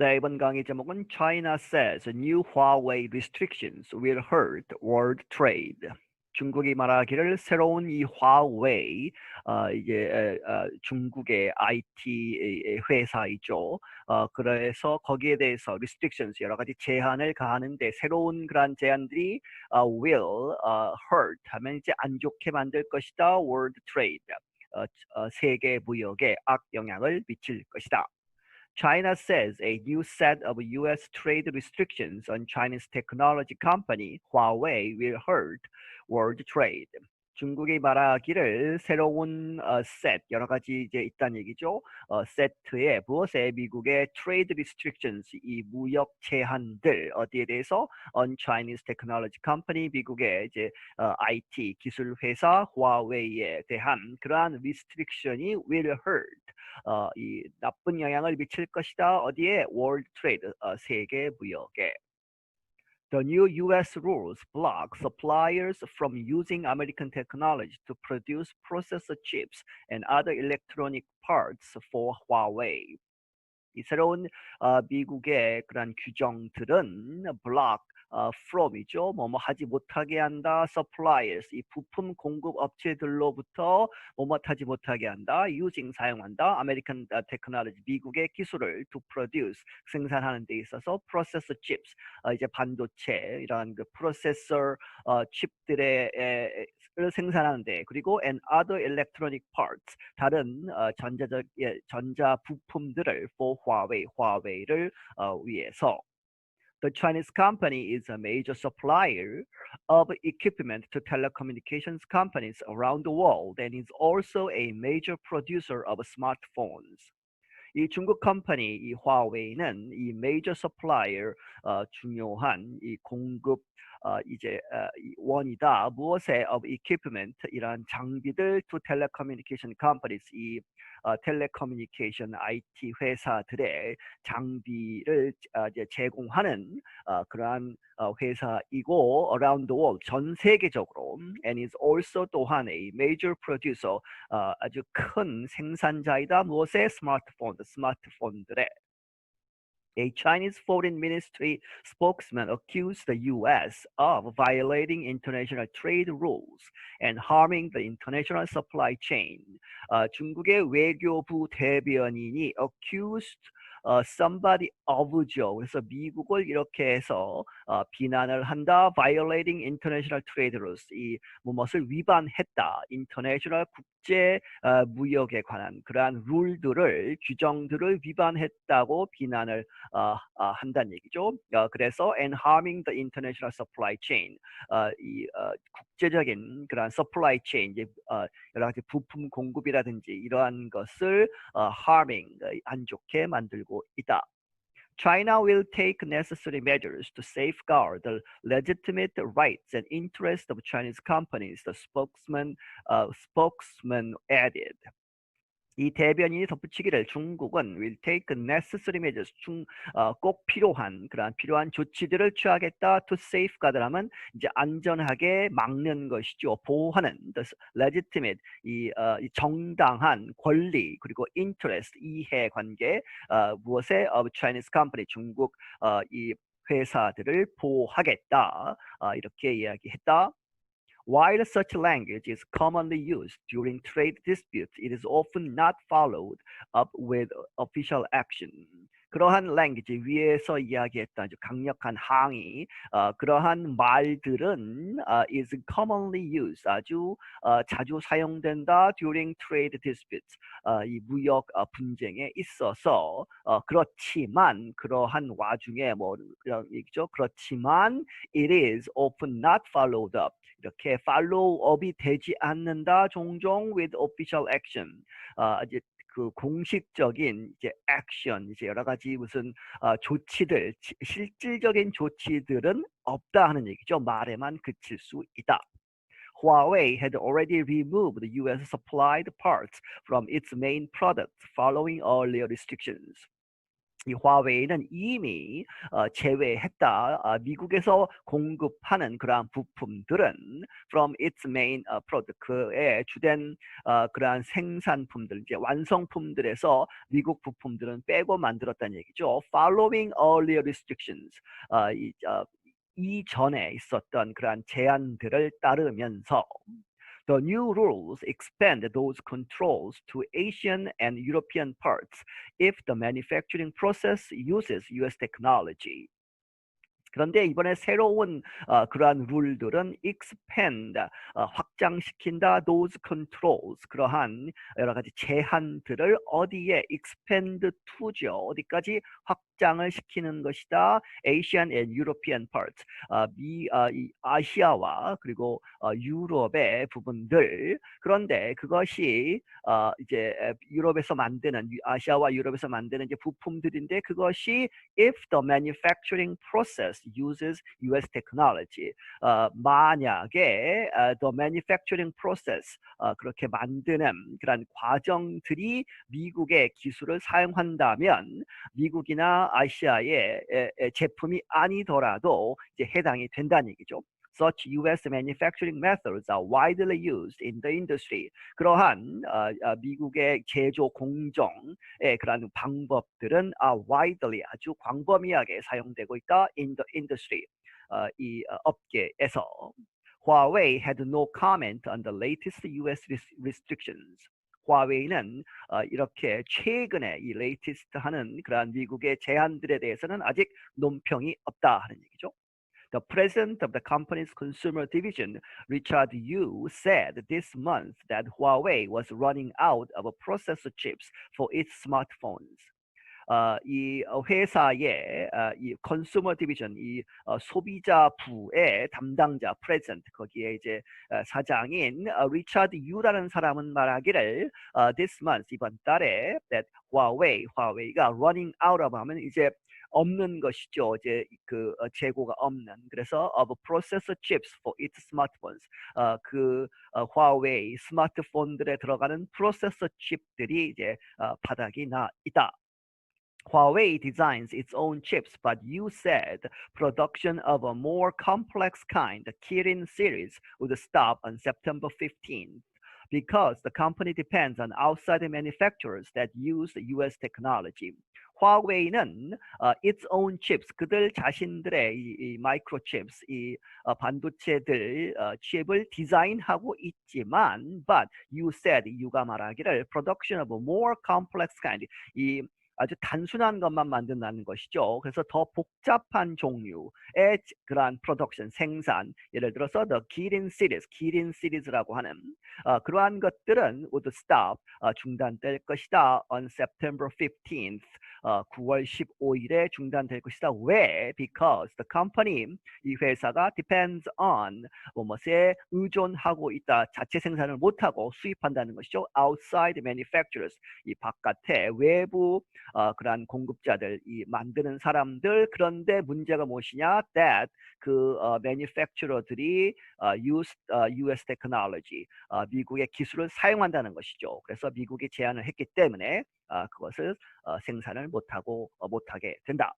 네, 이번 강의 제목은 China says new Huawei restrictions will hurt world trade. 중국이 말하기를 새로운 이 화웨이 어, 이게 어, 중국의 IT 회사이죠. 어, 그래서 거기에 대해서 restrictions 여러 가지 제한을 가하는데 새로운 그런 제한들이 어, will uh, hurt 하면 이제 안 좋게 만들 것이다. world trade 어, 어, 세계 무역에 악 영향을 미칠 것이다. China says a new set of U.S. trade restrictions on Chinese technology company Huawei will hurt world trade. 중국이 말하기를 새로운 어, 셋 여러 가지 이제 있다는 얘기죠. 어, 세트에 무엇에 미국의 trade restrictions 이 무역 제한들 어디에 대해서 on Chinese technology company 미국의 이제 어, IT 기술 회사 화웨이에 대한 그러한 restriction이 will hurt 어, 이 나쁜 영향을 미칠 것이다. 어디에 world trade 어, 세계 무역에. The new U.S. rules block suppliers from using American technology to produce processor chips and other electronic parts for Huawei. 이 새로운 어, 미국의 그런 규정들은 block 어, from이죠. 뭐뭐 하지 못하게 한다. suppliers 이 부품 공급 업체들로부터 뭐뭐 하지 못하게 한다. using 사용한다. American technology 미국의 기술을 to produce 생산하는 데 있어서 processor chips 어, 이제 반도체 이런 그 프로세서 어, 칩들의 에, 를 생산하는 데 그리고 and other electronic parts 다른 어, 전자적 예, 전자 부품들을 for Huawei 화웨이를 어, 위해서 The Chinese company is a major supplier of equipment to telecommunications companies around the world and is also a major producer of smartphones. 이 중국 컴퍼니 이 화웨이는 이 메이저 서플라이어 어, 중요한 이 공급 어, 이제 어, 원이다. 무엇에 of equipment 이런 장비들 to telecommunication companies 이 어, 텔레커뮤니케이션 IT 회사들의 장비를 어, 이제 제공하는 어, 그러한 어, 회사이고 around the world 전 세계적으로 and is also 또한 a major producer 어, 아주 큰 생산자이다. 무엇의 스마트폰 스마트폰들의 a Chinese foreign ministry spokesman accused the U.S. of violating international trade rules and harming the international supply chain. 어, 중국의 외교부 대변인이 accused 어, somebody of죠. 그래서 미국을 이렇게 해서 어, 비난을 한다. violating international trade rules. 이 무엇을 위반했다. international 국제 어, 무역에 관한 그러한 룰들을 규정들을 위반했다고 비난을 어, 어, 한다는 얘기죠. 어, 그래서 and harming the international supply chain. 어, 이 어, 국제적인 그러한 supply chain 이제 어, 여러 가지 부품 공급이라든지 이러한 것을 어, harming 안 좋게 만들고 있다. China will take necessary measures to safeguard the legitimate rights and interests of Chinese companies, the spokesman, uh, spokesman added. 이 대변인이 덧붙이기를 중국은 will take necessary measures 중, 어, 꼭 필요한 그러한 필요한 조치들을 취하겠다. to safeguard하면 이제 안전하게 막는 것이죠. 보호하는 the legitimate 이, 어, 이 정당한 권리 그리고 interest 이해 관계 어, 무엇에 of Chinese company 중국 어, 이 회사들을 보호하겠다. 어, 이렇게 이야기했다. While such language is commonly used during trade disputes, it is often not followed up with official action. 그러한 language 위에서 이야기했던 아주 강력한 항의, 어, 그러한 말들은 어, is commonly used. 아주 어, 자주 사용된다 during trade disputes. 어, 이 무역 어, 분쟁에 있어서 어, 그렇지만 그러한 와중에 뭐 그런 얘기죠. 그렇지만 it is often not followed up. 이렇게 팔로우업이 되지 않는다 종종 with official action. 어, 이제 그 공식적인 이제 액션 이제 여러 가지 무슨 어, 조치들 지, 실질적인 조치들은 없다 하는 얘기죠 말에만 그칠 수 있다. Huawei had already removed U.S. supplied parts from its main products following earlier restrictions. 이 화웨이는 이미 어, 제외했다. 아, 미국에서 공급하는 그러한 부품들은 from its main uh, product 그의 주된 어, 그러한 생산품들 이제 완성품들에서 미국 부품들은 빼고 만들었다는 얘기죠. Following earlier restrictions 어, 이, 어, 이전에 있었던 그러한 제한들을 따르면서 The new rules expand those controls to Asian and European parts if the manufacturing process uses US technology. 그런데 이번에 새로운 어, 그러한 룰들은 expand 어, 확장시킨다 those controls 그러한 여러 가지 제한들을 어디에 expand to죠? 어디까지 확장을 시키는 것이다? Asian and European parts 어, 미 어, 이 아시아와 그리고 어, 유럽의 부분들. 그런데 그것이 어, 이제 유럽에서 만드는 아시아와 유럽에서 만드는 이제 부품들인데 그것이 if the manufacturing process uses US technology. 어, 만약에 어, the manufacturing process 어, 그렇게 만드는 그런 과정들이 미국의 기술을 사용한다면 미국이나 아시아의 에, 에, 제품이 아니더라도 이제 해당이 된다는 얘기죠. Such U.S. manufacturing methods are widely used in the industry. 그러한 어, 어, 미국의 제조 공정의 그러한 방법들은 widely 아주 광범위하게 사용되고 있다 in the industry. 어, 이 어, 업계에서 Huawei had no comment on the latest U.S. restrictions. 화웨이는 어, 이렇게 최근에 이 레이티스트 하는 그러한 미국의 제한들에 대해서는 아직 논평이 없다 하는 얘기죠. The president of the company's consumer division, Richard Yu, said this month that Huawei was running out of processor chips for its smartphones. 어, 이 회사의 어, 이 컨슈머 디비전 이 어, 소비자부의 담당자 프레젠트 거기에 이제 어, 사장인 어, 리차드 유라는 사람은 말하기를 어, this month 이번 달에 that Huawei 화웨이가 running out of 하면 이제 없는 것이죠. 이제 그 어, 재고가 없는. 그래서 of processor chips for its smartphones. 어, 그 어, 화웨이 스마트폰들에 들어가는 프로세서 칩들이 이제 어, 바닥이 나 있다. Huawei designs its own chips, but you said production of a more complex kind, the Kirin series, would stop on September 15th because the company depends on outside manufacturers that use US technology. 화웨이는 어, its own chips 그들 자신들의 이, 이 마이크로 칩스 이 어, 반도체들 어, 칩을 디자인하고 있지만 but you said 유가 말하기를 production of a more complex kind 이 아주 단순한 것만 만든다는 것이죠. 그래서 더 복잡한 종류의 그러한 프로덕션 생산, 예를 들어서 the 기린 시리즈, 기린 시리즈라고 하는 어, 그러한 것들은 would stop 어, 중단될 것이다 on September 15th. 어, 9월 15일에 중단될 것이다. 왜? Because the company 이 회사가 depends on 뭐뭐에 의존하고 있다. 자체 생산을 못하고 수입한다는 것이죠. Outside manufacturers 이 바깥에 외부 어, 그러한 공급자들, 이 만드는 사람들 그런데 문제가 무엇이냐? That 그 어, manufacturer들이 어, use 어, US technology 어, 미국의 기술을 사용한다는 것이죠. 그래서 미국이 제안을 했기 때문에 어, 그것을 어, 생산을 못하고 어, 못하게 된다.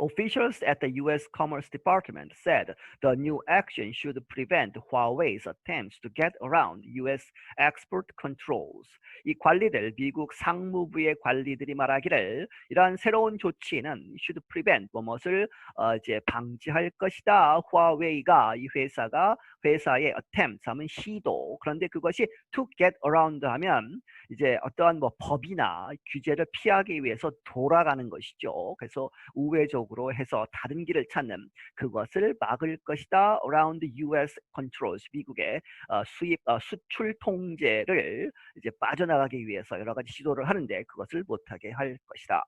Officials at the U.S. Commerce Department said the new action should prevent Huawei's attempts to get around U.S. export controls. 이 관리들, 미국 상무부의 관리들이 말하기를 이러한 새로운 조치는 should prevent 무엇을 어, 이제 방지할 것이다. 화웨이가 이 회사가 회사의 attempt 하면 시도 그런데 그것이 to get around 하면 이제 어떠한 뭐 법이나 규제를 피하기 위해서 돌아가는 것이죠. 그래서 우회적 으로 해서 다른 길을 찾는 그것을 막을 것이다. around US controls 미국의 어, 수입 어, 수출 통제를 이제 빠져나가기 위해서 여러 가지 시도를 하는데 그것을 못하게 할 것이다.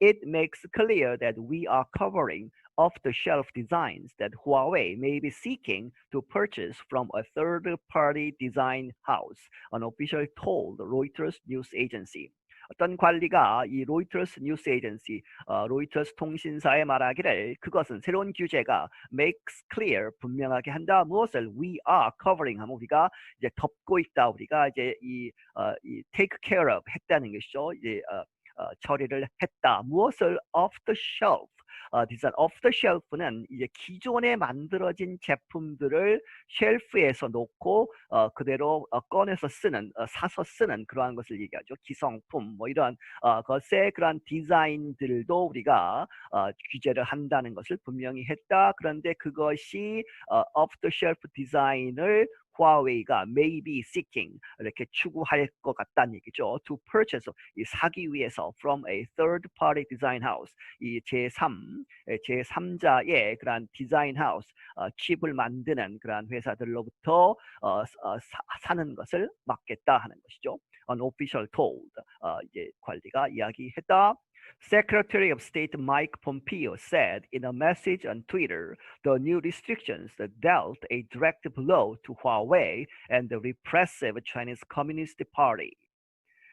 It makes clear that we are covering off-the-shelf designs that Huawei may be seeking to purchase from a third-party design house, an official told Reuters news agency. 어떤 관리가 이 로이터스 뉴스 에이전시, 어, 로이터스 통신사에 말하기를 그것은 새로운 규제가 makes clear 분명하게 한다. 무엇을 we are covering 하면 우리가 이제 덮고 있다. 우리가 이제 이, 어, 이 take care of 했다는 것이죠. 이제 어, 어, 처리를 했다. 무엇을 off the shelf 어, 디자인 the shelf는 이제 기존에 만들어진 제품들을 쉘프에서 놓고 어, 그대로 어, 꺼내서 쓰는 어, 사서 쓰는 그러한 것을 얘기하죠. 기성품 뭐 이런 어, 것의 그런 디자인들도 우리가 어, 규제를 한다는 것을 분명히 했다. 그런데 그것이 어, off the 디자인을 화웨이가 may be seeking 이렇게 추구할 것 같다는 얘기죠. To purchase 이 사기 위해서 from a third party design house 이 제3 제3자의 그러한 디자인 하우스 어, 칩을 만드는 그러한 회사들로부터 어, 어, 사, 사는 것을 막겠다 하는 것이죠. An official told 어, 이제 관리가 이야기했다. Secretary of State Mike Pompeo said in a message on Twitter the new restrictions dealt a direct blow to Huawei and the repressive Chinese Communist Party.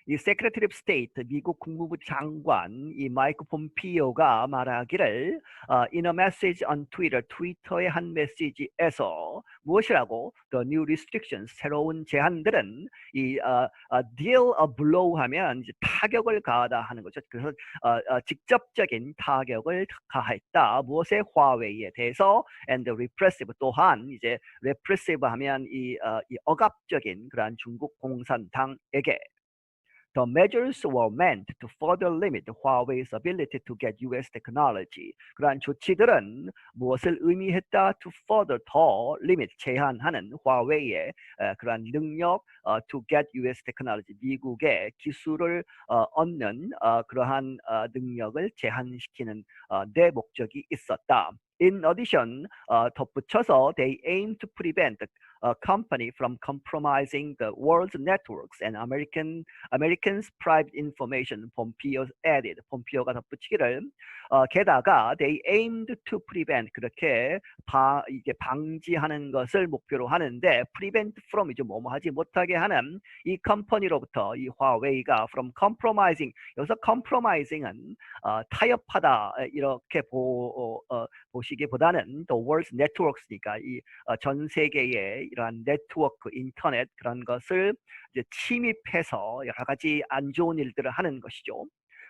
이 Secretary of State 미국 국무부 장관 이 마이크 폼피오가 말하기를 어, in a message on Twitter 트위터의 한 메시지에서 무엇이라고 the new restrictions 새로운 제한들은 이 어, 어, deal a blow 하면 이제 타격을 가하다 하는 거죠. 그래서 어, 어, 직접적인 타격을 가했다. 무엇에 화웨이에 대해서 and repressive 또한 이제 repressive 하면 이, 어, 이 억압적인 그러한 중국 공산당에게 The measures were meant to further limit Huawei's ability to get US technology. 그러한 조치들은 무엇을 의미했다? To further 더 limit 제한하는 화웨이의 어, 그러한 능력 어, to get US technology 미국의 기술을 어, 얻는 어, 그러한 어, 능력을 제한시키는 어, 내 목적이 있었다. In addition, 어, 덧붙여서 they aim to prevent a company from compromising the world's networks and American Americans' private information. Pompeo added. 폼피오가 덧붙이기를 어, 게다가 they aimed to prevent 그렇게 바, 이게 방지하는 것을 목표로 하는데 prevent from 이제 뭐뭐 하지 못하게 하는 이 컴퍼니로부터 이 화웨이가 from compromising 여기서 compromising은 어, 타협하다 이렇게 보, 어, 보시 기보다는 the world's networks니까 이 전 세계의 이러한 네트워크, 인터넷 그런 것을 이제 침입해서 여러 가지 안 좋은 일들을 하는 것이죠.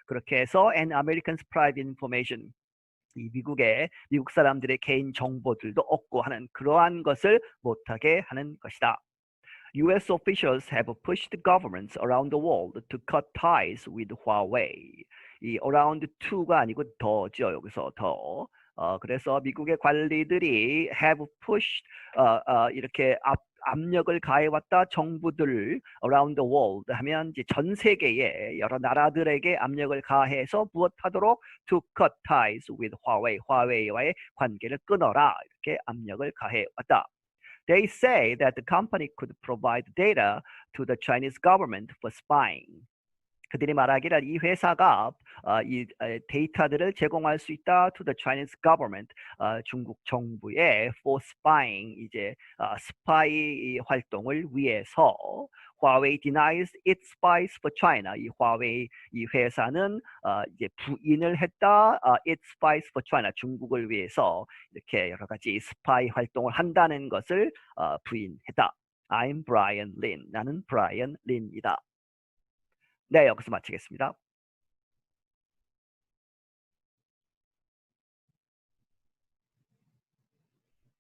그렇게 해서 an American's private information 이 미국의 미국 사람들의 개인 정보들도 얻고 하는 그러한 것을 못하게 하는 것이다. US officials have pushed governments around the world to cut ties with Huawei. 이 around to가 아니고 더죠. 여기서 더. 어, 그래서 미국의 관리들이 have pushed 어, 어, 이렇게 압, 압력을 가해왔다 정부들 around the world 하면 이제 전 세계의 여러 나라들에게 압력을 가해서 무엇하도록 to cut ties with Huawei, 화웨이와의 관계를 끊어라 이렇게 압력을 가해왔다. They say that the company could provide data to the Chinese government for spying. 그들이 말하기를 이 회사가 어, 이 데이터들을 제공할 수 있다 to the Chinese government 어, 중국 정부에 for spying 이제 어, 스파이 활동을 위해서 Huawei denies it spies for China. 이 화웨이 이 회사는 어, 이제 부인을 했다. 어, it spies for China. 중국을 위해서 이렇게 여러 가지 스파이 활동을 한다는 것을 어, 부인했다. I'm Brian Lin. 나는 브라이언 린이다. 네, 여기서 마치겠습니다.